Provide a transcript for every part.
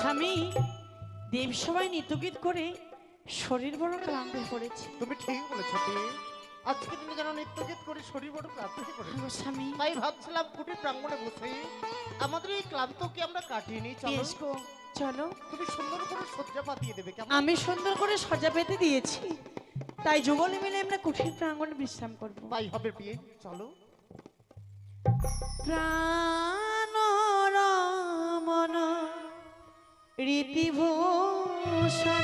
স্বামী দেব সবাই নৃত্যগীত করে শরীর বড় ক্লান্ত হয়ে পড়েছে। তুমি ঠিক বলেছ আজকে দিনে যেন নৃত্যগীত করে শরীর বড় ক্লান্ত হয়ে পড়েছে। স্বামী। তাই ভাবছিলাম কুটির প্রাঙ্গণে বসে আমাদের এই ক্লান্তকে আমরা কাটিয়ে নিই চলো। চলো। তুমি সুন্দর করে সজ্জা পাতিয়ে দেবে কেমন? আমি সুন্দর করে সজা পেতে দিয়েছি। তাই যুগলে মিলে আমরা কুঠির প্রাঙ্গণে বিশ্রাম করব। তাই হবে বিয়ে চলো। প্রাণ রমন রীতিভূষণ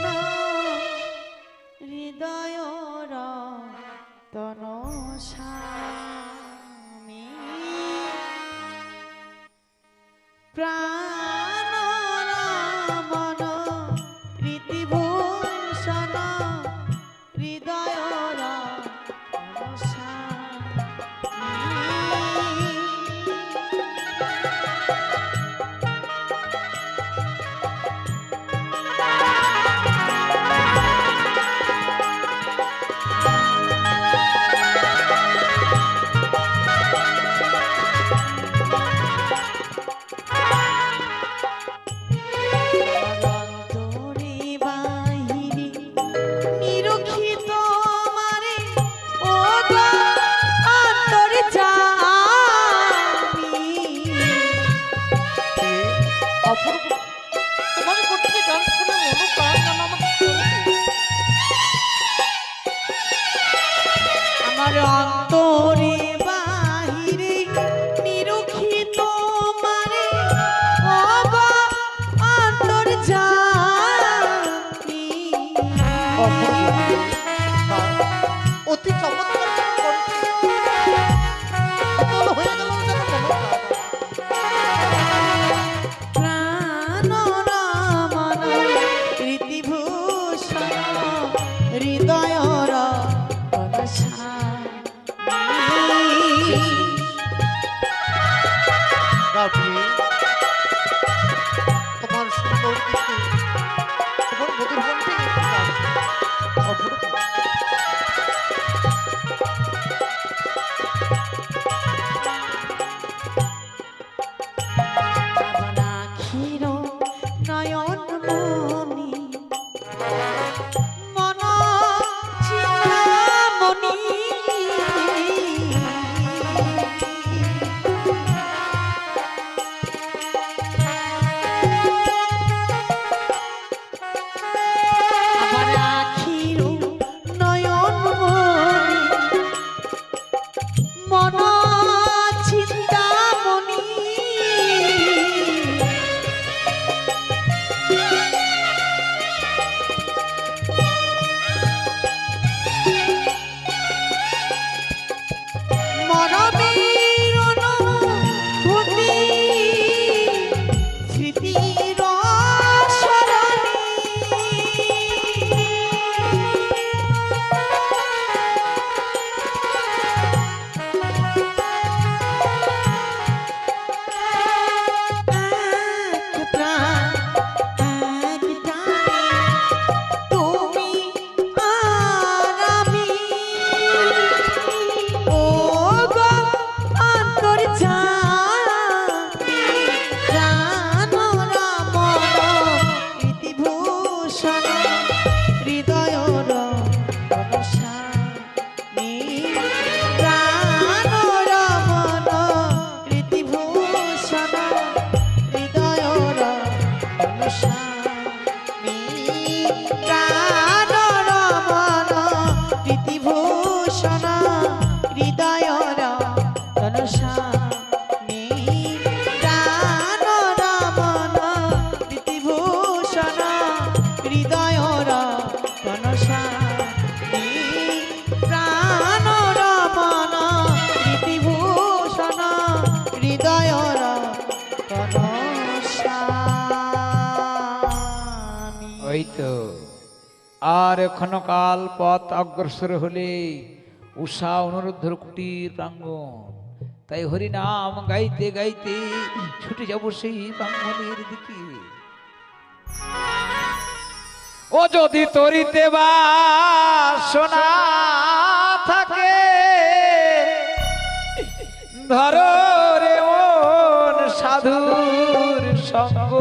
হৃদয় রতন স্বামী। প্রাণ হৃদয় রণসানি ওই তো আর এখনও কাল পথ অগ্রসর হলে উষা অনুরুদ্ধর কুটির প্রাঙ্গণ। তাই হরিনাম গাইতে গাইতে ছুটে যাব সেই প্রাঙ্গণের দিকে। ও যদি তরিতে বা সোনা থাকে, ধরো রে মন সাধুর সঙ্গ।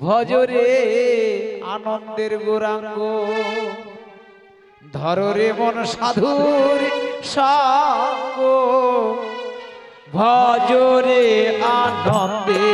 ভজরে আনন্দের গোরাঙ্গ। ধররে মন সাধুর সঙ্গ। ভজরে আনন্দে